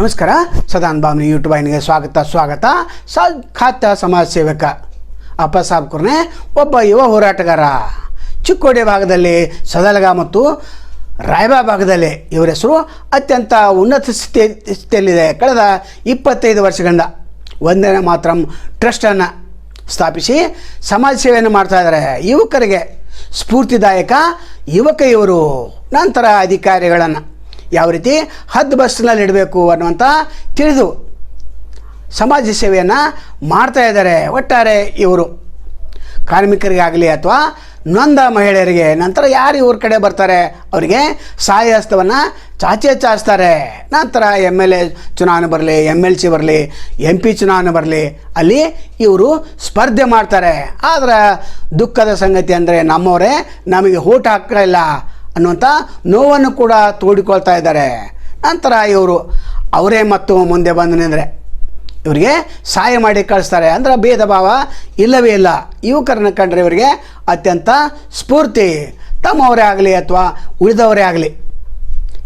ನಮಸ್ಕಾರ. ಸದಾನ್ ಬಾಮ್ನಿ ಯೂಟ್ಯೂಬ್ ವಾಹಿನಿಗೆ ಸ್ವಾಗತ ಸ್ವಾಗತ. ಸ ಖಾತ ಸಮಾಜ ಸೇವಕ. ಅಪ್ಪ ಸಾಬ್ ಕುರ್ನೆ, ಒಬ್ಬ ಯುವ ಹೋರಾಟಗಾರ. ಚಿಕ್ಕೋಡಿ ಭಾಗದಲ್ಲಿ ಸದಲಗ ಮತ್ತು ರಾಯಬಾ ಭಾಗದಲ್ಲಿ ಇವರ ಹೆಸರು ಅತ್ಯಂತ ಉನ್ನತ ಸ್ಥಿತಿ ಸ್ಥಿತಿಯಲ್ಲಿದೆ. ಕಳೆದ ಇಪ್ಪತ್ತೈದು ವರ್ಷಗಳಿಂದ ಒಂದನೇ ಮಾತ್ರ ಟ್ರಸ್ಟನ್ನು ಸ್ಥಾಪಿಸಿ ಸಮಾಜ ಸೇವೆಯನ್ನು ಮಾಡ್ತಾಯಿದ್ದಾರೆ ಯುವಕರಿಗೆ ಸ್ಫೂರ್ತಿದಾಯಕ ಯುವಕ ಇವರು ನಂತರ ಅಧಿಕಾರಿಗಳನ್ನು ಯಾವ ರೀತಿ ಹದ್ದು ಬಸ್ನಲ್ಲಿ ಇಡಬೇಕು ಅನ್ನುವಂಥ ತಿಳಿದು ಸಮಾಜ ಸೇವೆಯನ್ನು ಮಾಡ್ತಾ ಇದ್ದಾರೆ ಒಟ್ಟಾರೆ ಇವರು. ಕಾರ್ಮಿಕರಿಗಾಗಲಿ ಅಥವಾ ನೊಂದ ಮಹಿಳೆಯರಿಗೆ, ನಂತರ ಯಾರು ಇವ್ರ ಕಡೆ ಬರ್ತಾರೆ, ಅವರಿಗೆ ಸಹಾಯ ಹಸ್ತವನ್ನು ಚಾಚೆ ಚಾಚ್ತಾರೆ. ನಂತರ ಎಂ ಎಲ್ ಎ ಚುನಾವಣೆ ಬರಲಿ ಎಂ ಎಲ್ ಸಿ ಬರಲಿ ಎಂ ಪಿ ಚುನಾವಣೆ ಬರಲಿ, ಅಲ್ಲಿ ಇವರು ಸ್ಪರ್ಧೆ ಮಾಡ್ತಾರೆ. ಆದರೆ ದುಃಖದ ಸಂಗತಿ ಅಂದರೆ ನಮ್ಮವರೇ ನಮಗೆ ಊಟ ಹಾಕಲಿಲ್ಲ ಅನ್ನುವಂಥ ನೋವನ್ನು ಕೂಡ ತೋಡಿಕೊಳ್ತಾ ಇದ್ದಾರೆ. ನಂತರ ಇವರು ಅವರೇ ಮತ್ತು ಮುಂದೆ ಬಂದು ನಿಂದರೆ ಇವರಿಗೆ ಸಹಾಯ ಮಾಡಿ ಕಳಿಸ್ತಾರೆ. ಅಂದರೆ ಭೇದ ಭಾವ ಇಲ್ಲವೇ ಇಲ್ಲ. ಯುವಕರನ್ನು ಕಂಡ್ರೆ ಇವರಿಗೆ ಅತ್ಯಂತ ಸ್ಫೂರ್ತಿ. ತಮ್ಮವರೇ ಆಗಲಿ ಅಥವಾ ಉಳಿದವರೇ ಆಗಲಿ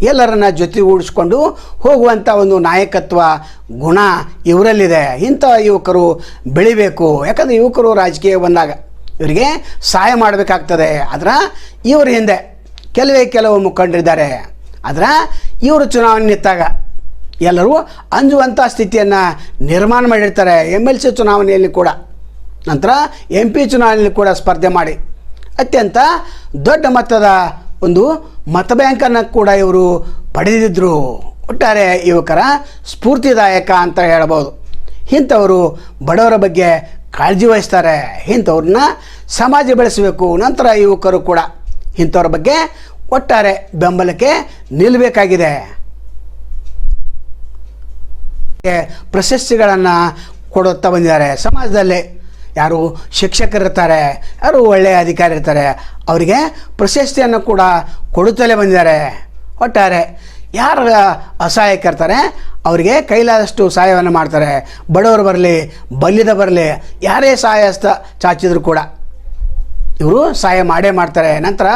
ಎಲ್ಲರನ್ನ ಜೊತೆಗೂಡಿಸ್ಕೊಂಡು ಹೋಗುವಂಥ ಒಂದು ನಾಯಕತ್ವ, ಗುಣ ಇವರಲ್ಲಿದೆ. ಇಂಥ ಯುವಕರು ಬೆಳಿಬೇಕು. ಯಾಕಂದರೆ ಯುವಕರು ರಾಜಕೀಯ ಬಂದಾಗ ಇವರಿಗೆ ಸಹಾಯ ಮಾಡಬೇಕಾಗ್ತದೆ. ಆದ್ರೆ ಇವರ ಹಿಂದೆ ಕೆಲವೇ ಕೆಲವು ಮುಖಂಡರಿದ್ದಾರೆ. ಆದರೆ ಇವರು ಚುನಾವಣೆ ನಿಂತಾಗ ಎಲ್ಲರೂ ಅಂಜುವಂಥ ಸ್ಥಿತಿಯನ್ನು ನಿರ್ಮಾಣ ಮಾಡಿರ್ತಾರೆ. ಎಂ ಎಲ್ ಸಿ ಚುನಾವಣೆಯಲ್ಲಿ ಕೂಡ. ನಂತರ ಎಂ ಪಿ ಚುನಾವಣೆಯಲ್ಲಿ ಕೂಡ ಸ್ಪರ್ಧೆ ಮಾಡಿ. ಅತ್ಯಂತ ದೊಡ್ಡ ಮಟ್ಟದ ಒಂದು ಮತ ಬ್ಯಾಂಕನ್ನು ಕೂಡ ಇವರು ಪಡೆದಿದ್ದರು ಒಟ್ಟಾರೆ ಯುವಕರ ಸ್ಫೂರ್ತಿದಾಯಕ ಅಂತ ಹೇಳ್ಬೋದು. ಇಂಥವರು ಬಡವರ ಬಗ್ಗೆ ಕಾಳಜಿ ವಹಿಸ್ತಾರೆ. ಇಂಥವ್ರನ್ನ ಸಮಾಜ ಬೆಳೆಸಬೇಕು. ನಂತರ ಯುವಕರು ಕೂಡ. ಇಂಥವ್ರ ಬಗ್ಗೆ ಒಟ್ಟಾರೆ ಬೆಂಬಲಕ್ಕೆ ನಿಲ್ಲಬೇಕಾಗಿದೆ ಪ್ರಶಸ್ತಿಗಳನ್ನು ಕೊಡುತ್ತಾ ಬಂದಿದ್ದಾರೆ. ಸಮಾಜದಲ್ಲಿ ಯಾರು ಶಿಕ್ಷಕರಿರ್ತಾರೆ, ಯಾರು ಒಳ್ಳೆಯ ಅಧಿಕಾರಿ ಇರ್ತಾರೆ ಅವರಿಗೆ ಪ್ರಶಸ್ತಿಯನ್ನು ಕೂಡ ಕೊಡುತ್ತಲೇ ಬಂದಿದ್ದಾರೆ. ಒಟ್ಟಾರೆ ಯಾರು ಅಸಹಾಯಕರ್ತಾರೆ ಅವರಿಗೆ ಕೈಲಾದಷ್ಟು ಸಹಾಯವನ್ನು ಮಾಡ್ತಾರೆ. ಬಡವರು ಬರಲಿ, ಬಲ್ಲಿದ ಬರಲಿ, ಯಾರೇ ಸಹಾಯ ಚಾಚಿದ್ರು ಕೂಡ. ಇವರು ಸಹಾಯ ಮಾಡೇ ಮಾಡ್ತಾರೆ. ನಂತರ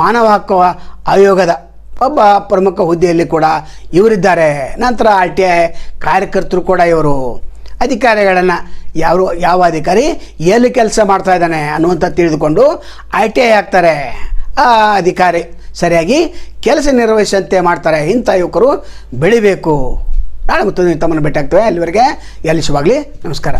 ಮಾನವ ಹಕ್ಕು ಆಯೋಗದ ಒಬ್ಬ ಪ್ರಮುಖ ಹುದ್ದೆಯಲ್ಲಿ ಕೂಡ ಇವರಿದ್ದಾರೆ. ನಂತರ ಆರ್ ಟಿ ಐ ಕಾರ್ಯಕರ್ತರು ಕೂಡ ಇವರು. ಅಧಿಕಾರಿಗಳನ್ನು ಯಾರು, ಯಾವ ಅಧಿಕಾರಿ ಎಲ್ಲಿ ಕೆಲಸ ಮಾಡ್ತಾ ಇದ್ದಾನೆ ಅನ್ನುವಂಥ ತಿಳಿದುಕೊಂಡು ಐ ಟಿ ಐ ಹಾಕ್ತಾರೆ ಆ ಅಧಿಕಾರಿ ಸರಿಯಾಗಿ ಕೆಲಸ ನಿರ್ವಹಿಸಂತೆ ಮಾಡ್ತಾರೆ. ಇಂಥ ಯುವಕರು ಬೆಳಿಬೇಕು. ನಾಳೆ ಮತ್ತು ತಮ್ಮನ್ನು ಭೇಟಿ ಆಗ್ತೇವೆ ಅಲ್ಲಿವರೆಗೆ ಎಲ್ಲಿ ಶುಭಾಗಲಿ ನಮಸ್ಕಾರ.